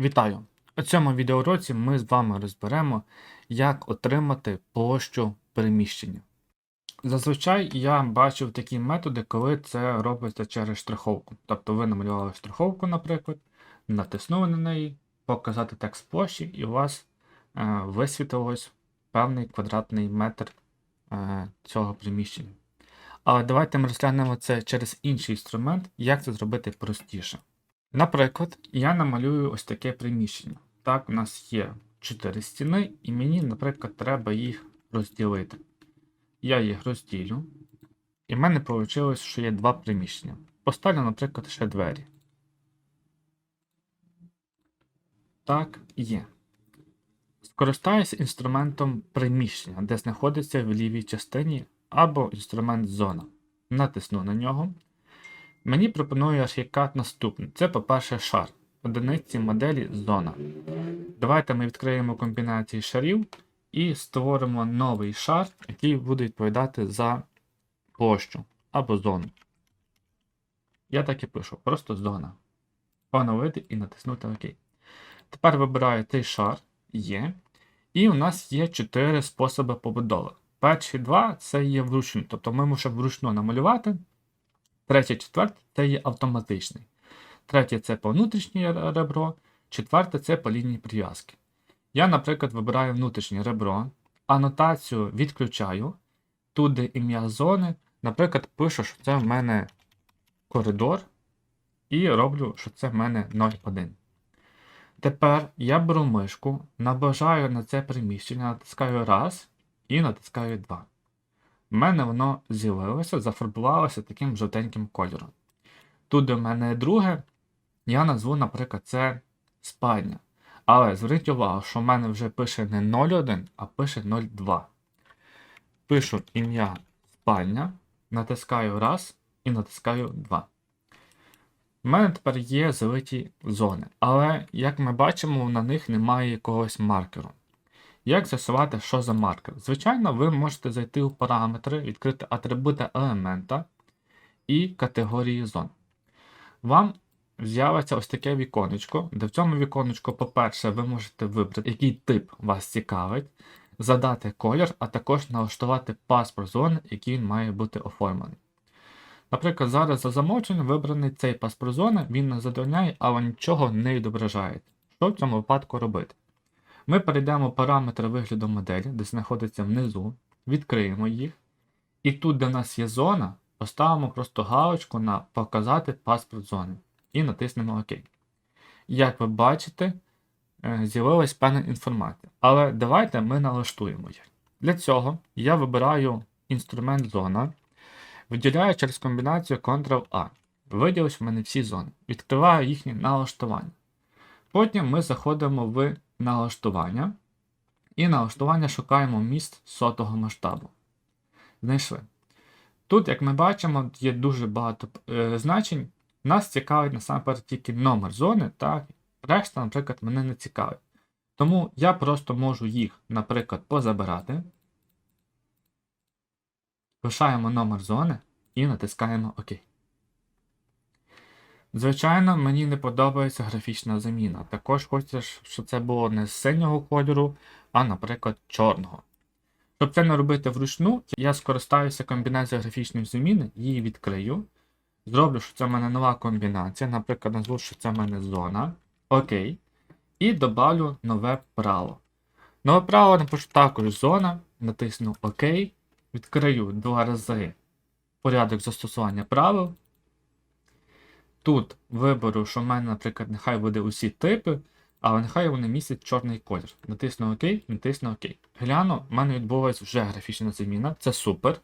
Вітаю! У цьому відеоуроці ми з вами розберемо, як отримати площу переміщення. Зазвичай я бачив такі методи, коли це робиться через штриховку. Тобто ви намалювали штриховку, наприклад, натиснули на неї, показати текст площі, і у вас е, висвітилось певний квадратний метр е, цього приміщення. Але давайте ми розглянемо це через інший інструмент, як це зробити простіше. Наприклад, я намалюю ось таке приміщення. Так, у нас є 4 стіни, і мені, наприклад, треба їх розділити. Я їх розділю. І в мене вийшло, що є два приміщення. Поставлю, наприклад, ще двері. Так, є. Скористаюся інструментом приміщення, де знаходиться в лівій частині, або інструмент зона. Натисну на нього. Мені пропонує архікад наступний. Це, по-перше, шар. Одиниці моделі зона. Давайте ми відкриємо комбінації шарів і створимо новий шар, який буде відповідати за площу або зону. Я так і пишу, просто зона. Поновити і натиснути ОК. Тепер вибираю цей шар, є. І у нас є 4 способи побудови. Перші два це є вручну, тобто ми мусимо вручну намалювати. Третє, четверте це є автоматичний. Третє це по внутрішнє ребро. Четверте це по лінії прив'язки. Я, наприклад, вибираю внутрішнє ребро, анотацію відключаю. Тут де ім'я зони. Наприклад, пишу, що це в мене коридор. І роблю, що це в мене 0,1. Тепер я беру мишку, наближаю на це приміщення, натискаю раз і натискаю 2. У мене воно з'явилося, зафарбувалося таким жовтеньким кольором. Тут в мене друге, я назву, наприклад, це спальня. Але зверніть увагу, що в мене вже пише не 01, а пише 02. Пишу ім'я спальня, натискаю раз і натискаю 2. У мене тепер є залиті зони, але, як ми бачимо, на них немає якогось маркеру. Як з'ясувати, що за маркер? Звичайно, ви можете зайти у параметри, відкрити атрибути елемента і категорії зон. Вам з'явиться ось таке віконечко, де в цьому віконечку, по-перше, ви можете вибрати, який тип вас цікавить, задати колір, а також налаштувати паспорт зони, який має бути оформлений. Наприклад, зараз за замовченням вибраний цей паспорт зони, він не задовольняє, але нічого не відображає. Що в цьому випадку робити? Ми перейдемо параметри вигляду моделі, де знаходиться внизу, відкриємо їх. І тут, де в нас є зона, поставимо просто галочку на Показати паспорт зони і натиснемо ОК. Як ви бачите, е, з'явилась певна інформація. Але давайте ми налаштуємо їх. Для цього я вибираю інструмент зона, виділяю через комбінацію Ctrl-A. Виділись в мене всі зони. Відкриваю їхнє налаштування. Потім ми заходимо в налаштування. І налаштування шукаємо міст сотого масштабу. Знайшли. Тут, як ми бачимо, є дуже багато е, значень. Нас цікавить насамперед тільки номер зони, так? решта, наприклад, мене не цікавить. Тому я просто можу їх, наприклад, позабирати. Пишаємо номер зони і натискаємо ОК. Звичайно, мені не подобається графічна заміна. Також хочеться, щоб це було не з синього кольору, а, наприклад, чорного. Щоб це не робити вручну, я скористаюся комбінацією графічної заміни, її відкрию. Зроблю, що це в мене нова комбінація, наприклад, назву, що це в мене зона. Окей. І добавлю нове право. Нове право напишу також зона, натисну ОК, відкрию два рази порядок застосування правил. Тут виберу, що в мене, наприклад, нехай буде усі типи, але нехай вони містять чорний колір. Натисну ОК, натисну ОК. Гляну, в мене відбулася вже графічна заміна, це супер.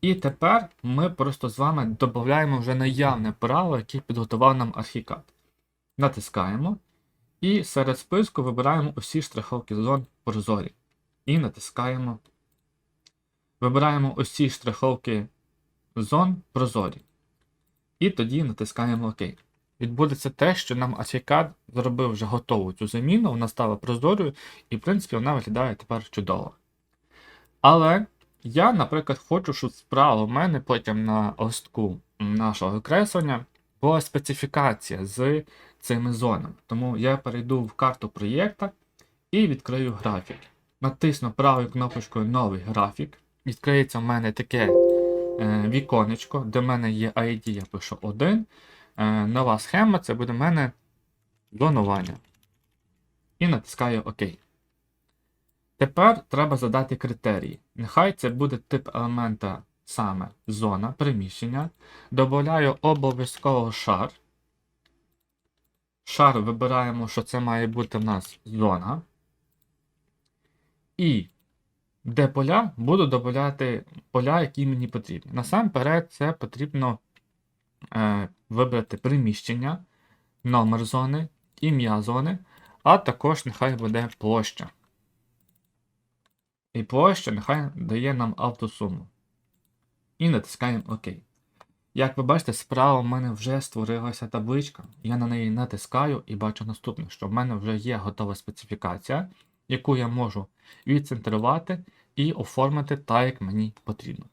І тепер ми просто з вами додаємо вже наявне право, яке підготував нам архікад. Натискаємо. І серед списку вибираємо усі штриховки зон прозорі. І натискаємо. Вибираємо усі штриховки зон прозорі. І тоді натискаємо ОК. Відбудеться те, що нам Архікад зробив вже готову цю заміну, вона стала прозорою, і, в принципі, вона виглядає тепер чудово. Але я, наприклад, хочу, щоб справа в мене потім на листку нашого креслення була специфікація з цими зонами. Тому я перейду в карту проєкта і відкрию графік. Натисну правою кнопочкою Новий графік. Відкриється в мене таке віконечко, де в мене є ID, я пишу 1. Е, нова схема це буде в мене зонування. І натискаю ОК. Тепер треба задати критерії. Нехай це буде тип елемента саме зона приміщення. Добавляю обов'язково шар. Шар вибираємо, що це має бути в нас зона. І де поля, буду додати поля, які мені потрібні. Насамперед, це потрібно е, вибрати приміщення, номер зони, ім'я зони, а також нехай буде площа. І площа нехай дає нам автосуму. І натискаємо ОК. Як ви бачите, справа в мене вже створилася табличка. Я на неї натискаю і бачу наступне, що в мене вже є готова специфікація, яку я можу відцентрувати і оформити так, як мені потрібно.